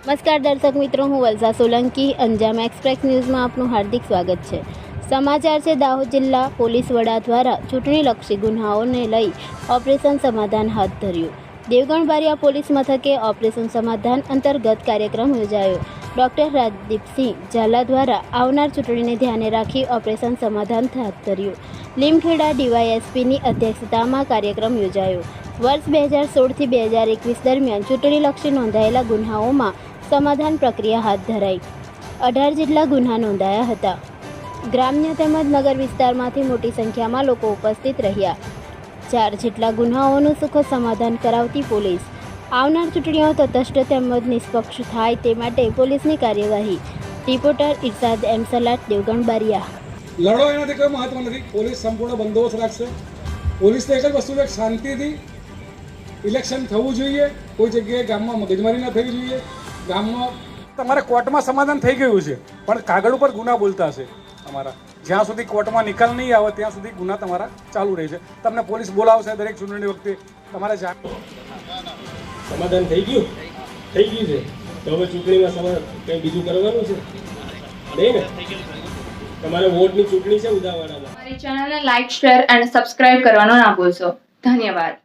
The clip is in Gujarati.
નમસ્કાર દર્શક મિત્રો, હું વલસા સોલંકી. અંજામ એક્સપ્રેસ ન્યૂઝમાં આપનું હાર્દિક સ્વાગત છે. સમાચાર છે, દાહોદ જિલ્લા પોલીસ વડા દ્વારા ચૂંટણીલક્ષી ગુનાઓને લઈ ઓપરેશન સમાધાન હાથ ધર્યું. દેવગણ બારિયા પોલીસ મથકે ઓપરેશન સમાધાન અંતર્ગત કાર્યક્રમ યોજાયો. ડૉક્ટર રાજદીપસિંહ ઝાલા દ્વારા આવનાર ચૂંટણીને ધ્યાને રાખી ઓપરેશન સમાધાન હાથ ધર્યું. લીમખેડા ડીવાયએસપીની અધ્યક્ષતામાં કાર્યક્રમ યોજાયો. વર્ષ બે હજાર સોળથી બે હજાર એકવીસ દરમિયાન ચૂંટણીલક્ષી નોંધાયેલા ગુન્હાઓમાં સમાધાન પ્રક્રિયા હાથ ધરાઈ. અઢાર જેટલા ગુન્હા નોંધાયા હતા. ગ્રામ્ય તેમજ નગર વિસ્તારમાંથી મોટી સંખ્યામાં લોકો ઉપસ્થિત રહ્યા. ચાર જેટલા ગુન્હાઓનું સુખદ સમાધાન કરાવતી પોલીસ. આવનાર ચૂંટણીઓ તટસ્થ તેમજ નિષ્પક્ષ થાય તે માટે પોલીસની કાર્યવાહી. Reporter Irshad M Salat, Devgadh Baria. લડો એનાથી કોઈ મહત્વ નથી. પોલીસ સંપૂર્ણ બંદોબસ્ત રાખશે. પોલીસને એક જ વસ્તુ શાંતિથી ઇલેક્શન થવું જોઈએ કોઈ જગ્યાએ ગામમાં મગજમારી ના થવી જોઈએ. ગામમાં તમારે કોર્ટમાં સમાધાન થઈ ગયું છે પણ કાગળ ઉપર ગુના બોલતા હશે અમારા. જ્યાં સુધી કોર્ટમાં નિકાલ નહીં આવે ત્યાં સુધી ગુના તમારા ચાલુ રહે છે. તમને પોલીસ બોલાવશે દરેક ચૂંટણી વખતે તમારે જાણ સમાધાન થઈ ગયું? થઈ ગયું છે. તો હવે ચૂંટણીમાં સમાધાન કંઈ બીજું કરવાનું છે? નહીં ને? તમારે વોટની ચૂંટણી છે ઉદાવાડામાં. અમારી ચેનલને લાઈક શેર અને સબસ્ક્રાઇબ કરવાનો ના ભૂલશો. ધન્યવાદ.